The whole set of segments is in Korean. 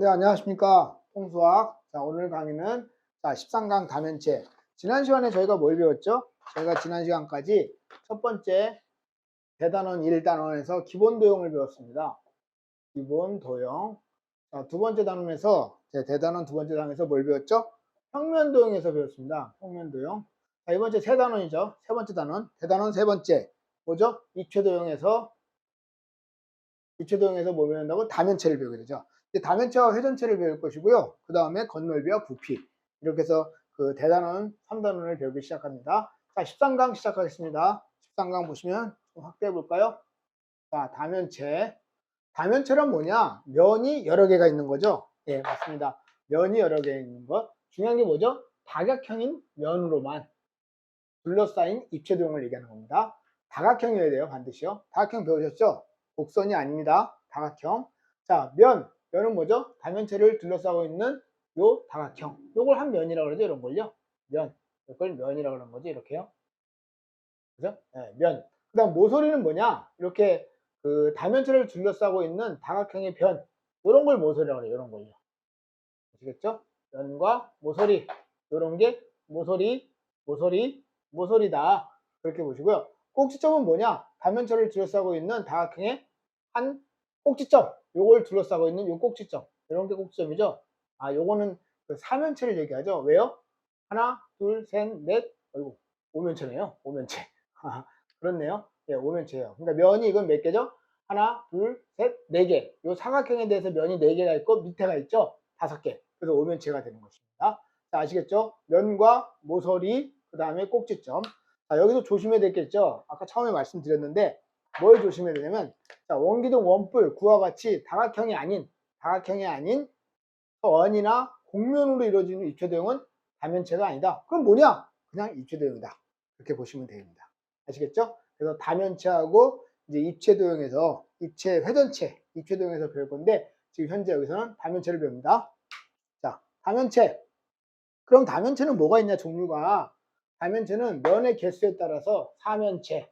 네, 안녕하십니까. 통수학. 자, 오늘 강의는 자, 13강 다면체. 지난 시간에 저희가 뭘 배웠죠? 저희가 지난 시간까지 첫 번째 대단원 1단원에서 기본 도형을 배웠습니다. 기본 도형. 자, 두 번째 단원에서 제 대단원 두 번째 단원에서 뭘 배웠죠? 평면 도형에서 배웠습니다. 평면 도형. 자, 이번 주세 단원이죠. 세 번째 단원. 대단원 세 번째. 뭐죠? 입체 도형에서 입체 도형에서 뭐 배운다고? 다면체를 배우게 되죠. 다면체와 회전체를 배울 것이고요. 그 다음에 건널비와 부피. 이렇게 해서 그 대단원 3단원을 배우기 시작합니다. 자, 13강 시작하겠습니다. 13강 보시면 좀 확대해 볼까요? 자, 다면체. 다면체란 뭐냐? 면이 여러 개가 있는 거죠. 예, 맞습니다. 면이 여러 개 있는 것. 중요한 게 뭐죠? 다각형인 면으로만 둘러싸인 입체 도형을 얘기하는 겁니다. 다각형이어야 돼요, 반드시요. 다각형 배우셨죠? 곡선이 아닙니다. 다각형. 자, 면. 면은 뭐죠? 다면체를 둘러싸고 있는 요 다각형. 요걸 한 면이라고 그러죠, 이런 걸요. 면. 이걸 면이라고 그러는 거지, 이렇게요. 그죠? 네, 면. 그 다음 모서리는 뭐냐? 이렇게 그 다면체를 둘러싸고 있는 다각형의 변. 요런 걸 모서리라고 그래요, 요런 걸요. 아시겠죠? 면과 모서리. 요런 게 모서리, 모서리, 모서리다. 그렇게 보시고요. 꼭지점은 뭐냐? 다면체를 둘러싸고 있는 다각형의 한 꼭지점. 요걸 둘러싸고 있는 요 꼭지점. 이런 게 꼭지점이죠. 아, 요거는 그 사면체를 얘기하죠. 왜요? 하나, 둘, 셋, 넷. 어이구, 오면체네요. 오면체. 그렇네요. 예, 오면체예요. 그러니까 면이 이건 몇 개죠? 하나, 둘, 셋, 네 개. 요 사각형에 대해서 면이 네 개가 있고 밑에가 있죠? 다섯 개. 그래서 오면체가 되는 것입니다. 자, 아시겠죠? 면과 모서리, 그 다음에 꼭지점. 자, 여기서 조심해야 되겠죠? 아까 처음에 말씀드렸는데, 뭘 조심해야 되냐면, 자, 원기둥 원뿔, 구와 같이 다각형이 아닌, 다각형이 아닌 원이나 곡면으로 이루어지는 입체도형은 다면체가 아니다. 그럼 뭐냐? 그냥 입체도형이다. 그렇게 보시면 됩니다. 아시겠죠? 그래서 다면체하고 이제 입체도형에서, 입체 회전체, 입체도형에서 배울 건데, 지금 현재 여기서는 다면체를 배웁니다. 자, 다면체. 그럼 다면체는 뭐가 있냐, 종류가. 다면체는 면의 개수에 따라서 사면체,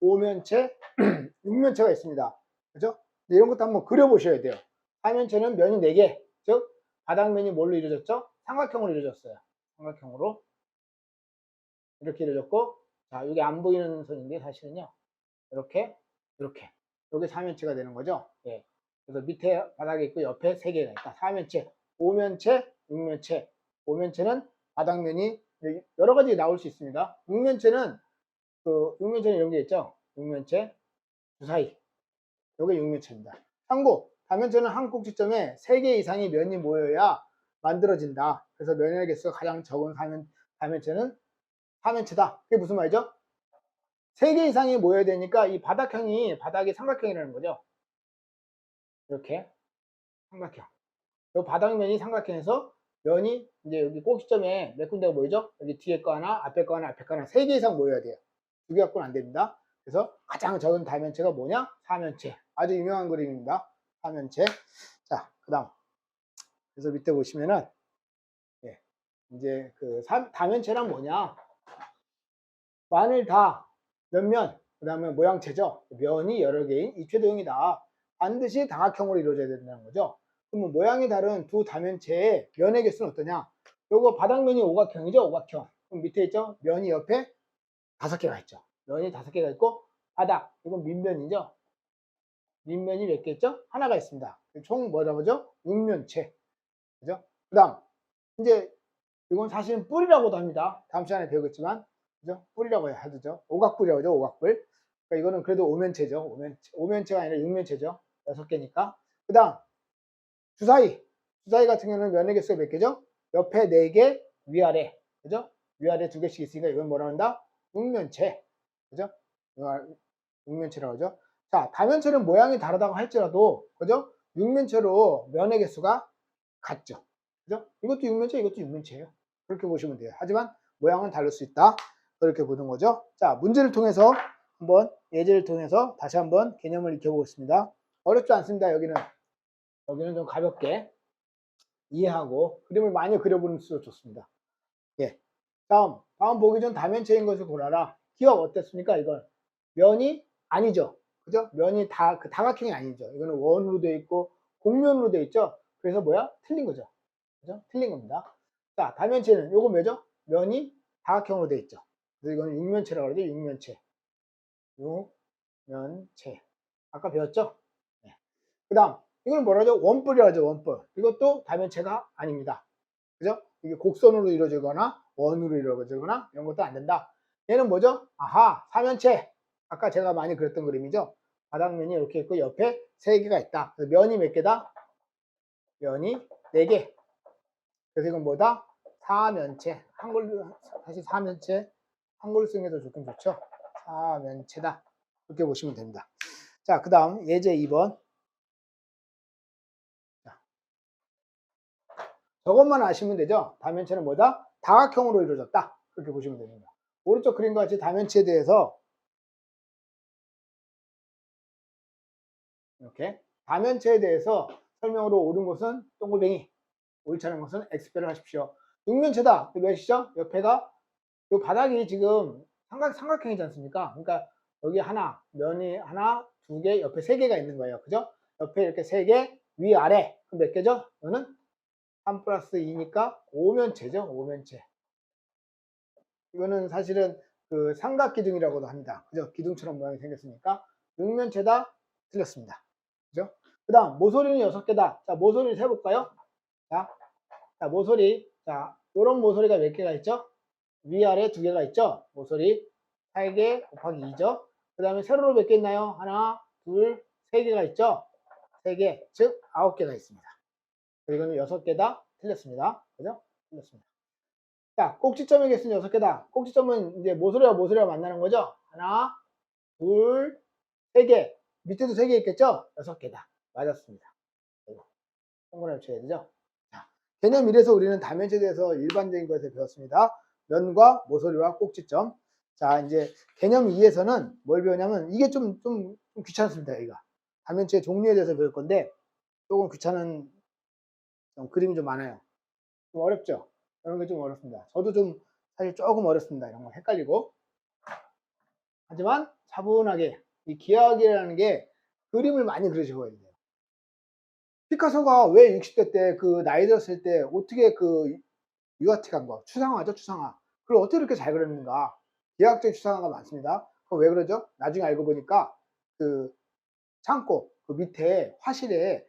오면체, 육면체가 있습니다. 그죠? 이런 것도 한번 그려보셔야 돼요. 사면체는 면이 4개, 즉 바닥면이 뭘로 이루어졌죠? 삼각형으로 이루어졌어요. 삼각형으로 이렇게 이루어졌고 자, 여기 안 보이는 선인데 사실은요. 이렇게 이렇게 이게 사면체가 되는 거죠. 예. 그래서 밑에 바닥에 있고 옆에 3개가 있다. 사면체, 오면체, 육면체. 오면체는 바닥면이 여러 가지 나올 수 있습니다. 육면체는 그 육면체는 이런 게 있죠. 육면체 주사위. 요게 육면체입니다. 참고 다면체는 한 꼭지점에 3개 이상의 면이 모여야 만들어진다. 그래서 면의 개수가 가장 적은 사면, 다면체는 사면체다. 그게 무슨 말이죠? 3개 이상이 모여야 되니까 이 바닥형이 바닥이 삼각형이라는 거죠. 이렇게 삼각형. 이 바닥면이 삼각형에서 면이 이제 여기 꼭지점에 몇 군데가 모이죠? 여기 뒤에 거 하나, 앞에 거 하나, 앞에 거 하나, 3개 이상 모여야 돼요. 두 개 갖고는 안 됩니다. 그래서 가장 적은 다면체가 뭐냐? 사면체. 아주 유명한 그림입니다. 사면체. 자, 그 다음. 그래서 밑에 보시면은, 예, 이제 그 사, 다면체란 뭐냐? 만을 다, 몇 면, 그 다음에 모양체죠. 면이 여러 개인 입체도형이다. 반드시 다각형으로 이루어져야 된다는 거죠. 그러면 모양이 다른 두 다면체의 면의 개수는 어떠냐? 요거 바닥면이 오각형이죠, 오각형. 그럼 밑에 있죠? 면이 옆에 다섯 개가 있죠. 면이 다섯 개가 있고 바닥 이건 밑면이죠. 밑면이 몇 개 있죠? 하나가 있습니다. 총 뭐라고 하죠? 육면체. 그죠? 그 다음 이제 이건 사실은 뿔이라고도 합니다. 다음 시간에 배우겠지만 그죠? 뿔이라고 하죠. 오각뿔이라고 하죠. 오각뿔. 그러니까 이거는 그래도 오면체죠. 오면체, 오면체가 아니라 육면체죠. 여섯 개니까. 그 다음 주사위. 주사위 같은 경우는 면의 개수가 몇 개죠? 옆에 네 개, 위아래. 그죠? 위아래 두 개씩 있으니까 이건 뭐라 한다? 육면체. 그죠? 육면체라고 하죠. 자, 다면체는 모양이 다르다고 할지라도, 그죠? 육면체로 면의 개수가 같죠. 그죠? 이것도 육면체, 이것도 육면체예요. 그렇게 보시면 돼요. 하지만 모양은 다를 수 있다. 그렇게 보는 거죠. 자, 문제를 통해서 한번 예제를 통해서 다시 한번 개념을 익혀보겠습니다. 어렵지 않습니다. 여기는. 여기는 좀 가볍게 이해하고 그림을 많이 그려보는수록 좋습니다. 예. 다음, 다음 보기 전 다면체인 것을 골라라. 기억 어땠습니까? 이건 면이 아니죠. 그죠? 면이 다, 그 다각형이 아니죠. 이거는 원으로 되어 있고, 곡면으로 되어 있죠. 그래서 뭐야? 틀린 거죠. 그죠? 틀린 겁니다. 자, 다면체는 요거 뭐죠? 면이 다각형으로 돼 있죠. 그래서 이거는 육면체라고 그러죠. 육면체. 육면체. 아까 배웠죠? 네. 그 다음, 이건 뭐라 하죠? 원뿔이라고 하죠. 원뿔. 이것도 다면체가 아닙니다. 그죠? 이게 곡선으로 이루어지거나 원으로 이루어지거나 이런 것도 안 된다. 얘는 뭐죠? 아하, 사면체. 아까 제가 많이 그렸던 그림이죠. 바닥면이 이렇게 있고 옆에 세 개가 있다. 그래서 면이 몇 개다? 면이 네 개. 그래서 이건 뭐다? 사면체. 한글 다시 사면체. 한글 쓰는 게 더 좋긴 좋죠. 사면체다. 이렇게 보시면 됩니다. 자, 그 다음 예제 2번. 자, 저것만 아시면 되죠. 다면체는 뭐다? 다각형으로 이루어졌다. 그렇게 보시면 됩니다. 오른쪽 그림과 같이 다면체에 대해서 이렇게 다면체에 대해서 설명으로 옳은 것은 동글뱅이, 옳지 않은 것은 X표를 하십시오. 육면체다. 그 몇이죠? 옆에가 이 바닥이 지금 삼각, 삼각형이지 않습니까? 그러니까 여기 하나, 면이 하나, 두 개, 옆에 세 개가 있는 거예요. 그죠? 옆에 이렇게 세 개, 위, 아래. 몇 개죠? 이거는 3 플러스 2니까 5면체죠. 5면체. 이거는 사실은 그 삼각 기둥이라고도 합니다. 그죠? 기둥처럼 모양이 생겼으니까 6면체다. 틀렸습니다. 그죠? 그 다음, 모서리는 6개다. 자, 모서리 세볼까요? 자, 자, 모서리. 자, 요런 모서리가 몇 개가 있죠? 위아래 두 개가 있죠? 모서리 8개 곱하기 2죠? 그 다음에 세로로 몇 개 있나요? 하나, 둘, 세 개가 있죠? 세 개, 즉, 아홉 개가 있습니다. 그리고는 여섯 개 다. 틀렸습니다. 그죠? 틀렸습니다. 자, 꼭지점의 개수는 여섯 개다. 꼭지점은 이제 모서리와 모서리가 만나는 거죠? 하나, 둘, 세 개. 밑에도 세 개 있겠죠? 여섯 개다. 맞았습니다. 동그라미 쳐야 되죠? 자, 개념 1에서 우리는 다면체에 대해서 일반적인 것을 배웠습니다. 면과 모서리와 꼭지점. 자, 이제 개념 2에서는 뭘 배우냐면 이게 좀, 좀, 좀 귀찮습니다, 여기가. 다면체의 종류에 대해서 배울 건데 조금 귀찮은 좀 그림이 좀 많아요. 좀 어렵죠? 이런 게 좀 어렵습니다. 저도 좀 사실 조금 어렵습니다. 이런 거 헷갈리고. 하지만 차분하게 이 기하학이라는 게 그림을 많이 그려줘야 돼요. 피카소가 왜 60대 때 그 나이 들었을 때 어떻게 그 유아틱 한 거, 추상화죠, 추상화. 그걸 어떻게 이렇게 잘 그렸는가. 기하학적 추상화가 많습니다. 그거 왜 그러죠? 나중에 알고 보니까 그 창고 그 밑에 화실에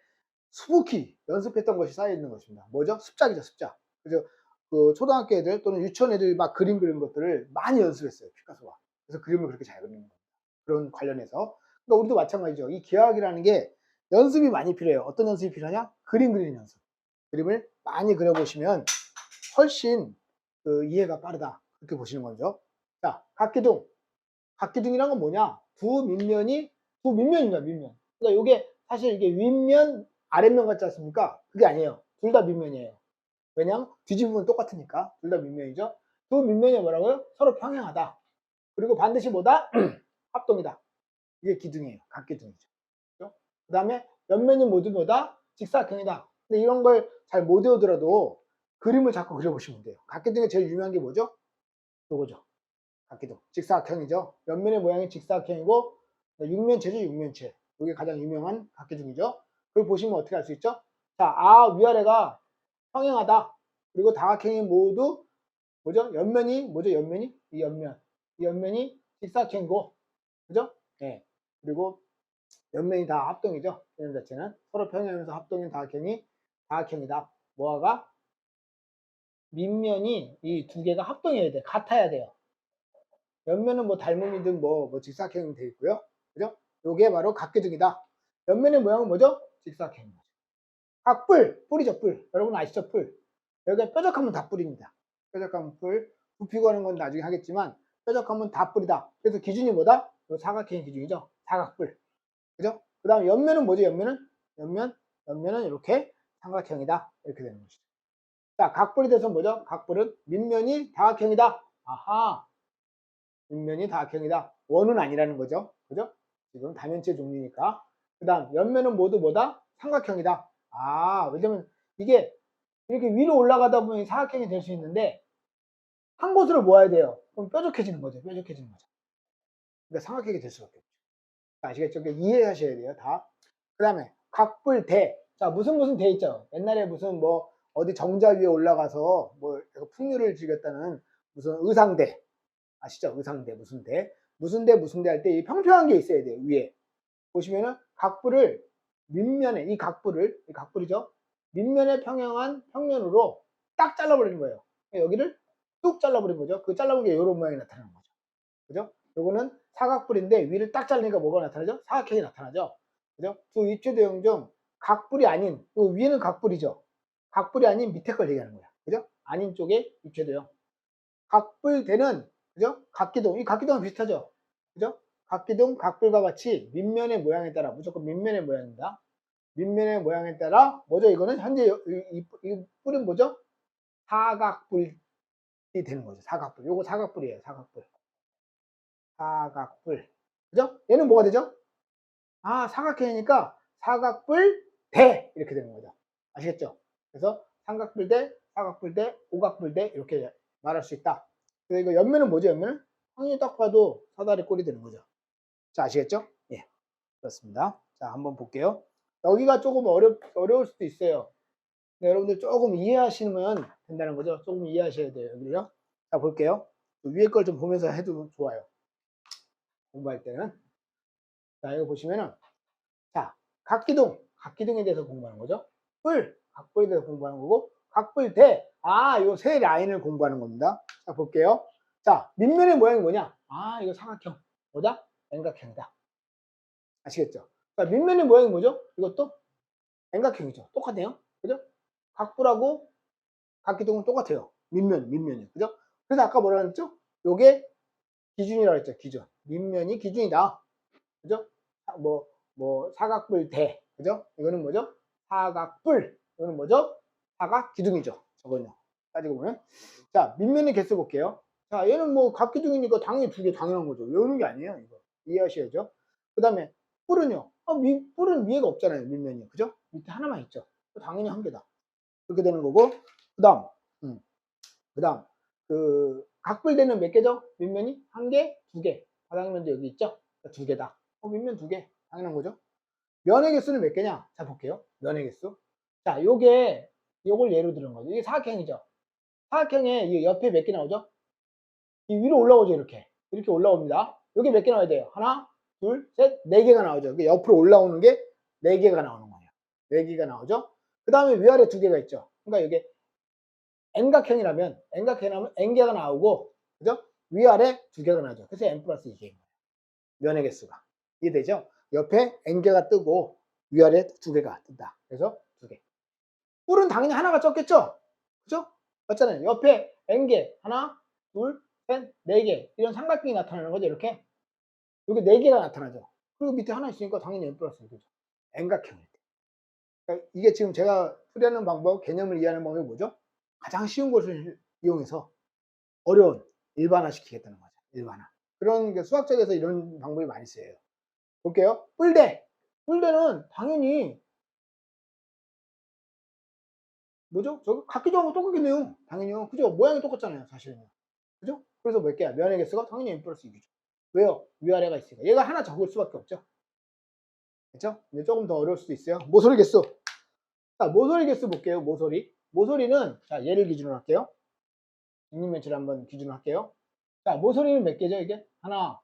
수북히 연습했던 것이 쌓여 있는 것입니다. 뭐죠? 습작이죠, 습작. 그래서 그 초등학교 애들 또는 유치원 애들 막 그림 그리는 것들을 많이 연습했어요, 피카소가. 그래서 그림을 그렇게 잘 그리는 겁니다. 그런 관련해서. 그러니까 우리도 마찬가지죠. 이 기하학이라는 게 연습이 많이 필요해요. 어떤 연습이 필요하냐? 그림 그리는 연습. 그림을 많이 그려보시면 훨씬 그 이해가 빠르다. 그렇게 보시는 거죠. 자, 각기둥. 각기둥이란 건 뭐냐? 두 밑면이 두 밑면입니다. 밑면. 그러니까 이게 사실 이게 윗면, 아랫면 같지 않습니까? 그게 아니에요. 둘 다 밑면이에요. 왜냐하면 뒤집으면 똑같으니까 둘 다 밑면이죠. 두 밑면이 뭐라고요? 서로 평행하다. 그리고 반드시 뭐다? 합동이다. 이게 기둥이에요. 각기둥이죠. 그 다음에 옆면이 모두 뭐다? 직사각형이다. 근데 이런 걸 잘 못 외우더라도 그림을 자꾸 그려보시면 돼요. 각기둥에 제일 유명한 게 뭐죠? 요거죠. 각기둥. 직사각형이죠. 옆면의 모양이 직사각형이고 육면체죠. 육면체. 이게 가장 유명한 각기둥이죠. 그걸 보시면 어떻게 할수 있죠? 자, 아 위아래가 평행하다. 그리고 다각형이 모두 뭐죠? 옆면이 뭐죠? 옆면이 이 옆면. 이 옆면이 직사각형이고 그죠? 네. 그리고 옆면이 다 합동이죠. 개념 자체는 서로 평행하면서 합동인 다각형이 다각형이다. 뭐가 밑면이 이 두 개가 합동해야 돼. 같아야 돼요. 옆면은 뭐 닮음이든 뭐, 뭐 직사각형이 돼 있고요. 그죠? 요게 바로 각기둥이다. 옆면의 모양은 뭐죠? 직사각형인 거죠. 각뿔, 뿔이죠, 뿔. 여러분 아시죠, 뿔. 여기가 뾰족하면 다 뿔입니다. 뾰족하면 뿔. 굽히고 하는 건 나중에 하겠지만 뾰족하면 다 뿔이다. 그래서 기준이 뭐다? 요 사각형 기준이죠. 사각뿔. 그죠? 그 다음에 옆면은 뭐죠? 옆면은? 옆면? 옆면은 이렇게 삼각형이다. 이렇게 되는 것이죠. 자, 각뿔이 돼서 뭐죠? 각뿔은 밑면이 다각형이다. 아하. 밑면이 다각형이다. 원은 아니라는 거죠. 그죠? 지금 다면체 종류니까. 그 다음, 옆면은 모두 뭐다? 삼각형이다. 아, 왜냐면 이게 이렇게 위로 올라가다 보면 사각형이 될 수 있는데 한 곳으로 모아야 돼요. 그럼 뾰족해지는 거죠. 뾰족해지는 거죠. 그러니까 삼각형이 될 수밖에 없죠. 아시겠죠? 그러니까 이해하셔야 돼요. 다. 그 다음에 각불 대. 자, 무슨 무슨 돼 있죠. 옛날에 무슨 뭐 어디 정자 위에 올라가서 뭐 풍류를 즐겼다는 무슨 의상대 아시죠? 의상대 무슨 대 무슨 대 무슨 대 할 때 이 평평한 게 있어야 돼요 위에 보시면은 각부를 밑면에 이 각부를 이 각부리죠 밑면에 평행한 평면으로 딱 잘라버리는 거예요 여기를 뚝 잘라버린 거죠 그 잘라본 게 이런 모양이 나타나는 거죠 그죠? 요거는 사각뿔인데 위를 딱 자르니까 뭐가 나타나죠? 사각형이 나타나죠 그죠? 두 입체도형 중 각뿔이 아닌 요 위에는 각뿔이죠 각뿔이 아닌 밑에 걸 얘기하는 거야 그죠? 아닌 쪽에 입체도형 각불대는 그죠? 각기동 이 각기동은 비슷하죠 그죠? 각기동 각불과 같이 밑면의 모양에 따라 무조건 밑면의 모양입니다. 밑면의 모양에 따라 뭐죠? 이거는 현재 이, 이, 이 뿔은 뭐죠? 사각뿔이 되는 거죠. 사각뿔 요거 사각뿔이에요 사각뿔 사각뿔 그죠? 얘는 뭐가 되죠? 아 사각형이니까 사각뿔 대 이렇게 되는 거죠. 아시겠죠? 그래서 삼각뿔 대 사각뿔 대 오각뿔 대 이렇게 말할 수 있다. 그래서 이거 옆면은 뭐죠? 옆면은? 확률 딱 봐도 사다리 꼴이 되는 거죠 자 아시겠죠? 예. 그렇습니다. 자 한번 볼게요. 여기가 조금 어렵, 어려울 수도 있어요. 네, 여러분들 조금 이해하시면 된다는 거죠? 조금 이해하셔야 돼요 여기요. 자 볼게요. 위에 걸 좀 보면서 해도 좋아요. 공부할 때는. 자 이거 보시면은. 자 각기동 각기동에 대해서 공부하는 거죠? 뿔. 각뿔에 대해서 공부하는 거고 각뿔 대. 아 요 세 라인을 공부하는 겁니다. 자 볼게요. 자 밑면의 모양이 뭐냐? 아 이거 사각형. 뭐다 N각형이다. 아시겠죠? 자 밑면의 모양이 뭐죠? 이것도 N각형이죠. 똑같네요. 그죠? 각뿔하고 각기동은 똑같아요. 밑면 밑면이. 그죠? 그래서 아까 뭐라 그랬죠? 요게 기준이라고 했죠 기준. 밑면이 기준이다. 그죠? 뭐 뭐 사각뿔 대. 그죠? 이거는 뭐죠? 사각뿔 이거는 뭐죠? 사각 기둥이죠 저거는요. 따지고 보면. 자 밑면의 개수 볼게요. 자 얘는 뭐 각기둥이니까 당연히 두 개 당연한 거죠. 외우는 게 아니에요 이거 이해하셔야죠. 그 다음에 뿔은요? 아, 위, 뿔은 위에가 없잖아요 밑면이. 그죠? 밑에 하나만 있죠. 당연히 한 개다. 그렇게 되는 거고 그 다음 음. 그 다음 그 각불대는 몇 개죠? 밑면이? 한 개, 두 개. 바닥면도 여기 있죠? 두 개다. 어, 밑면 두 개. 당연한 거죠? 면의 개수는 몇 개냐? 자 볼게요. 면의 개수. 자 요게 요걸 예로 들은 거죠. 이게 사각형이죠. 사각형에 이 옆에 몇 개 나오죠? 이 위로 올라오죠 이렇게. 이렇게 올라옵니다 여기 몇 개 나와야 돼요? 하나 둘 셋 네 개가 나오죠. 옆으로 올라오는 게 네 개가 나오는 거예요. 네 개가 나오죠? 그 다음에 위아래 두 개가 있죠. 그러니까 이게 n각형이라면 n각형이라면 n개가 나오고 그죠? 위아래 두 개가 나오죠. 그래서 n 플러스 2개인 거예요. 면의 개수가. 이해되죠? 옆에 n개가 뜨고 위아래 두 개가 뜬다. 그래서 두 개. 뿔은 당연히 하나가 적겠죠? 그죠? 맞잖아요. 옆에 n개 하나 둘 셋, 네 개. 이런 삼각형이 나타나는 거죠, 이렇게. 여기 네 개가 나타나죠. 그리고 밑에 하나 있으니까 당연히 n 플러스 1이죠. n각형일 때. 그러니까 이게 지금 제가 풀이하는 방법, 개념을 이해하는 방법이 뭐죠? 가장 쉬운 것을 이용해서 어려운 일반화 시키겠다는 거죠. 일반화. 그런 게 수학적에서 이런 방법이 많이 쓰여요. 볼게요. 뿔대. 뿔대는 당연히 뭐죠? 저거 각기도하고 똑같겠네요. 당연히요. 그죠? 모양이 똑같잖아요. 사실은요. 그죠? 그래서 몇 개야? 면의 개수가 당연히 n 플러스 2죠. 왜요? 위아래가 있으니까. 얘가 하나 적을 수밖에 없죠. 그렇죠? 이제 조금 더 어려울 수도 있어요. 모서리 개수. 자, 모서리 개수 볼게요. 모서리. 모서리는 자, 얘를 기준으로 할게요. 육림면체를 한번 기준으로 할게요. 자, 모서리는 몇 개죠, 이게? 하나,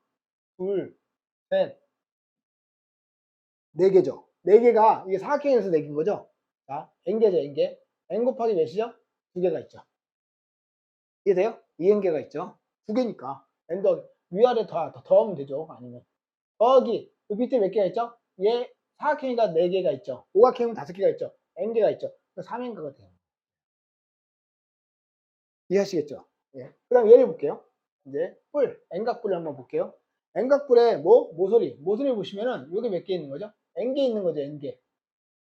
둘, 셋, 네 개죠. 네 개가 이게 사각형에서 네 개인 거죠. 자, n개죠, n개. n 곱하기 몇이죠? 두 개가 있죠. 이해돼요? 2n개가 있죠. 두 개니까. n더 위아래 더, 더, 더하면 되죠. 아니면. 더하기. 그 밑에 몇 개가 있죠? 얘 사각형이가 4개가 있죠. 오각형은 5개가 있죠. n개가 있죠. 3n가가 돼요. 이해하시겠죠? 예. 그 다음 얘를 볼게요. 이제 뿔, n각뿔을 한번 볼게요. n각뿔에 뭐? 모서리. 모서리 보시면은 여기 몇 개 있는 거죠? n개 있는 거죠, n개.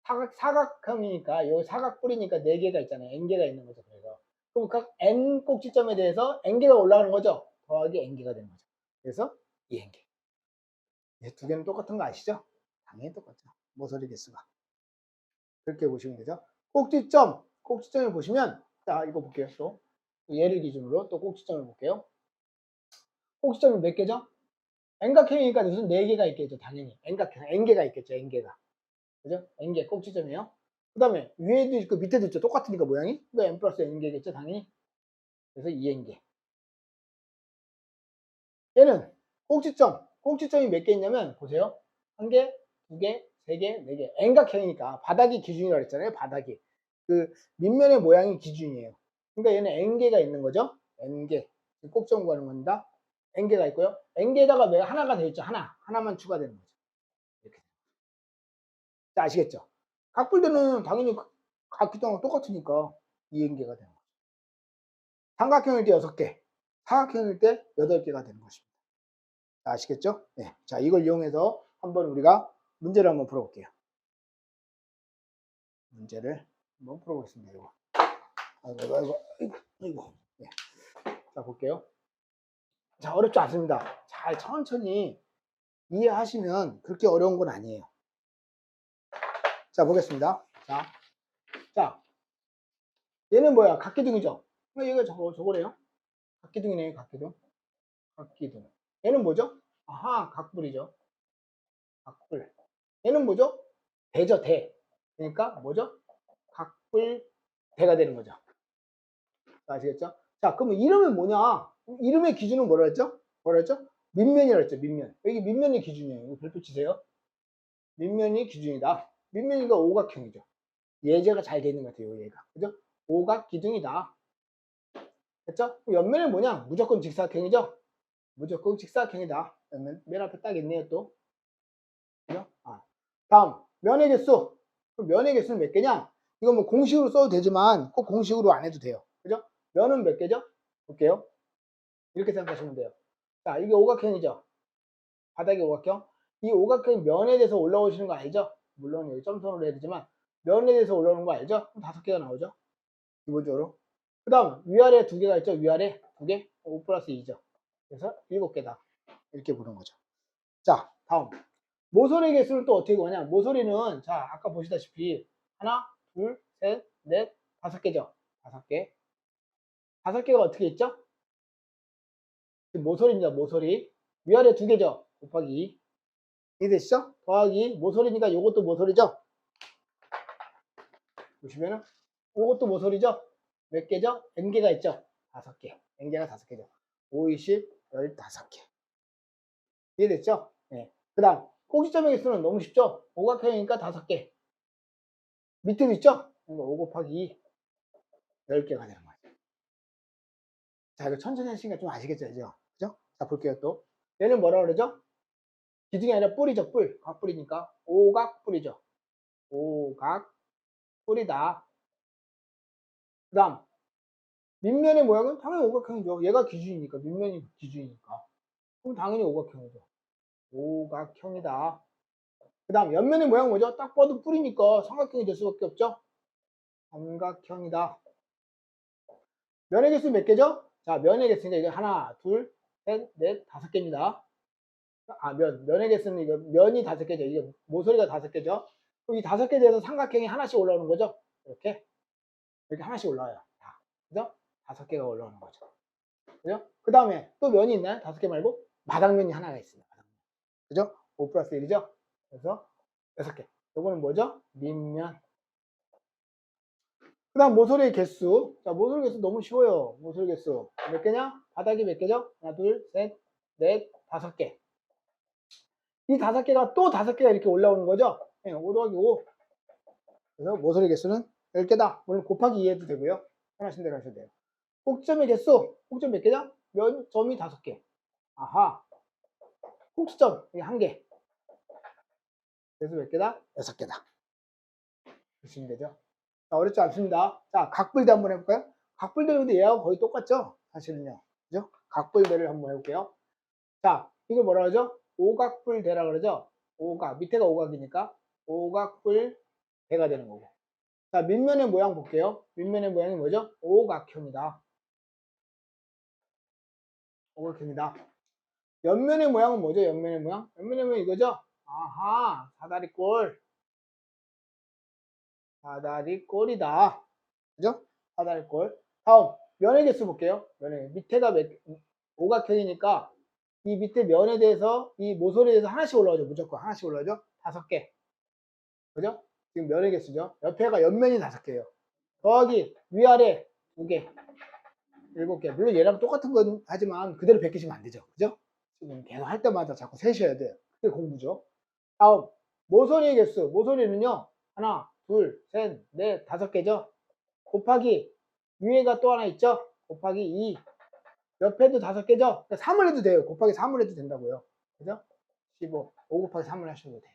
사각, 사각형이니까, 여기 사각뿔이니까 4개가 있잖아요. n개가 있는 거죠, 그래서. 그럼 각 n 꼭지점에 대해서 n개가 올라가는 거죠? 더하기 n개가 되는 거죠. 그래서 2n개. 두 개는 똑같은 거 아시죠? 당연히 똑같죠. 모서리 개수가. 그렇게 보시면 되죠. 꼭지점, 꼭지점을 보시면, 자, 이거 볼게요. 또. 얘를 기준으로 또 꼭지점을 볼게요. 꼭지점이 몇 개죠? n각형이니까 무슨 4개가 있겠죠. 당연히. n각형, n개가 있겠죠. n개가. 그죠? n개 꼭지점이에요. 그 다음에 위에도 있고 밑에도 있죠. 똑같으니까 모양이. 그러니까 n 플러스 n개겠죠, 당연히. 그래서 2n개. 얘는 꼭지점. 꼭지점이 몇 개 있냐면, 보세요. 한 개, 두 개, 세 개, 네 개. N각형이니까 바닥이 기준이라고 했잖아요. 바닥이. 그 밑면의 모양이 기준이에요. 그러니까 얘는 N개가 있는 거죠. N개. 꼭점 구하는 겁니다. N개가 있고요. N개에다가 왜 하나가 되어 있죠. 하나. 하나만 추가되는 거죠. 이렇게. 자, 아시겠죠? 각불대는 당연히 각기동하고 똑같으니까 2N개가 되는 거죠. 삼각형일 때 6개, 사각형일 때 8개가 되는 것입니다. 자, 아시겠죠? 네. 자, 이걸 이용해서 한번 우리가 문제를 한번 풀어볼게요. 문제를 한번 풀어보겠습니다. 이거. 아이고, 아이고, 아이고. 네. 자, 볼게요. 자, 어렵지 않습니다. 잘 천천히 이해하시면 그렇게 어려운 건 아니에요. 자, 보겠습니다. 자, 자, 얘는 뭐야? 각기둥이죠? 어, 얘가 저거, 저거래요? 각기둥이네요, 각기둥. 각기둥. 얘는 뭐죠? 아하, 각불이죠. 각불. 얘는 뭐죠? 대죠, 대. 그러니까 뭐죠? 각불 대가 되는 거죠. 자, 아시겠죠? 자, 그러면 이름은 뭐냐? 이름의 기준은 뭐라 했죠? 뭐라 했죠? 밑면이라 했죠, 밑면. 여기 밑면이 기준이에요. 이거 별표 치세요. 밑면이 기준이다. 밑면이가 오각형이죠. 예제가 잘 되는 것 같아요, 얘가. 그죠? 오각 기둥이다. 됐죠? 옆면은 뭐냐? 무조건 직사각형이죠? 무조건 직사각형이다. 옆면, 맨 앞에 딱 있네요, 또. 그죠? 아. 다음, 면의 개수. 그럼 면의 개수는 몇 개냐? 이거 뭐 공식으로 써도 되지만 꼭 공식으로 안 해도 돼요. 그죠? 면은 몇 개죠? 볼게요. 이렇게 생각하시면 돼요. 자, 이게 오각형이죠? 바닥이 오각형. 이 오각형 면에 대해서 올라오시는 거 알죠? 물론 여기 점선으로 해야 되지만 면에 대해서 올라오는 거 알죠? 그럼 다섯 개가 나오죠? 기본적으로. 그 다음 위아래 두 개가 있죠? 위아래 두 개? 5 플러스 2죠. 그래서 일곱 개다. 이렇게 보는 거죠. 자, 다음. 모서리 개수를 또 어떻게 구하냐? 모서리는 자, 아까 보시다시피 하나, 둘, 셋, 넷, 다섯 개죠? 다섯 개. 다섯 개가 어떻게 있죠? 모서리입니다. 모서리. 위아래 두 개죠? 곱하기 2. 이해되시죠? 더하기 모서리니까 이것도 모서리죠? 보시면은 이것도 모서리죠? 몇 개죠? n개가 있죠? 다섯 개. n개가 다섯 개죠. 5, 20, 15개. 이해됐죠? 네. 그 다음 꼭지점의 개수는 너무 쉽죠? 오각형이니까 다섯 개. 밑에도 있죠? 그러니까 5 곱하기 2, 10개가 되는 거예요. 자, 이거 천천히 하시니까 좀 아시겠죠? 그죠? 그죠? 자, 볼게요, 또. 얘는 뭐라 그러죠? 기둥이 아니라 뿔이죠, 뿔. 각뿔이니까. 오각뿔이죠. 오각 뿔이다. 그 다음, 밑면의 모양은 당연히 오각형이죠. 얘가 기준이니까, 밑면이 기준이니까. 그럼 당연히 오각형이죠. 오각형이다. 그 다음, 옆면의 모양 뭐죠? 딱 봐도 뿔이니까 삼각형이 될 수밖에 없죠? 삼각형이다. 면의 개수 몇 개죠? 자, 면의 개수니까 이게 하나, 둘, 셋, 넷, 다섯 개입니다. 아, 면. 면의 개수는 이거 면이 다섯 개죠. 이게 모서리가 다섯 개죠. 그럼 이 다섯 개 대해서 삼각형이 하나씩 올라오는 거죠. 이렇게. 이렇게 하나씩 올라와요. 다. 그죠? 다섯 개가 올라오는 거죠. 그죠? 그 다음에 또 면이 있나요? 다섯 개 말고? 바닥면이 하나가 있습니다. 그죠? 5 플러스 1이죠? 그래서 여섯 개. 요거는 뭐죠? 밑면. 그 다음 모서리의 개수. 자, 모서리 개수 너무 쉬워요. 모서리 개수. 몇 개냐? 바닥이 몇 개죠? 하나, 둘, 셋, 넷, 다섯 개. 이 다섯 개가 또 다섯 개가 이렇게 올라오는 거죠? 네, 5 더하기 5. 그래서 모서리 개수는 10개다. 물론 곱하기 2 해도 되고요. 편하신 대로 하셔도 돼요. 꼭점의 개수. 꼭점 몇 개죠? 면, 점이 다섯 개. 아하. 꼭지점. 이게 한 개. 그래서 몇 개다? 여섯 개다. 보시면 되죠? 자, 어렵지 않습니다. 자, 각불대 한번 해볼까요? 각불대 근데 얘하고 거의 똑같죠? 사실은요. 그죠? 각불대를 한번 해볼게요. 자, 이걸 뭐라 그러죠? 오각불대라 그러죠? 오각. 밑에가 오각이니까 오각불대가 되는 거고. 자, 밑면의 모양 볼게요. 밑면의 모양이 뭐죠? 오각형이다. 오각형이다. 옆면의 모양은 뭐죠? 옆면의 모양? 옆면의 모양 이거죠? 아하, 사다리꼴. 사다리꼴이다. 그죠? 사다리꼴. 다음, 면의 개수 볼게요. 면의 밑에가 몇, 오각형이니까 이 밑에 면에 대해서 이 모서리에 대해서 하나씩 올라오죠. 무조건 하나씩 올라오죠. 다섯 개. 그죠? 지금 면의 개수죠. 옆에가 옆면이 다섯 개예요. 더하기 위아래 두 개, 일곱 개. 물론 얘랑 똑같은 건 하지만 그대로 베끼시면 안 되죠. 그죠? 지금 계속 할 때마다 자꾸 세셔야 돼요. 그게 공부죠. 다음 모서리의 개수. 모서리는요. 하나, 둘, 셋, 넷, 다섯 개죠. 곱하기 위에가 또 하나 있죠. 곱하기 2. 옆에도 다섯 개죠. 3을 해도 돼요. 곱하기 3을 해도 된다고요. 그죠? 15. 5 곱하기 3을 하셔도 돼요.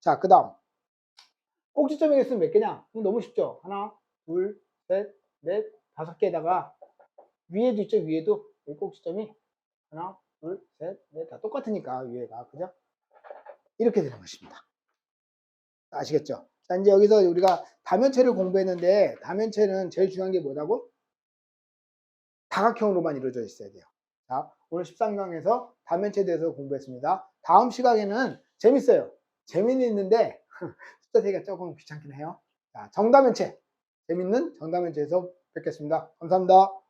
자, 그 다음. 꼭지점의 개수는 몇 개냐? 너무 쉽죠. 하나, 둘, 셋, 넷, 다섯 개에다가 위에도 있죠. 위에도 꼭지점이 하나, 둘, 셋, 넷다 똑같으니까 위에가 그죠? 이렇게 되는 것입니다. 아시겠죠? 자, 이제 여기서 우리가 다면체를 공부했는데 다면체는 제일 중요한 게 뭐라고? 다각형으로만 이루어져 있어야 돼요. 자, 오늘 13강에서 다면체에 대해서 공부했습니다. 다음 시간에는 재밌어요. 재미는 있는데 숫자 세기가 조금 귀찮긴 해요. 자, 정다면체. 재밌는 정다면체에서 뵙겠습니다. 감사합니다.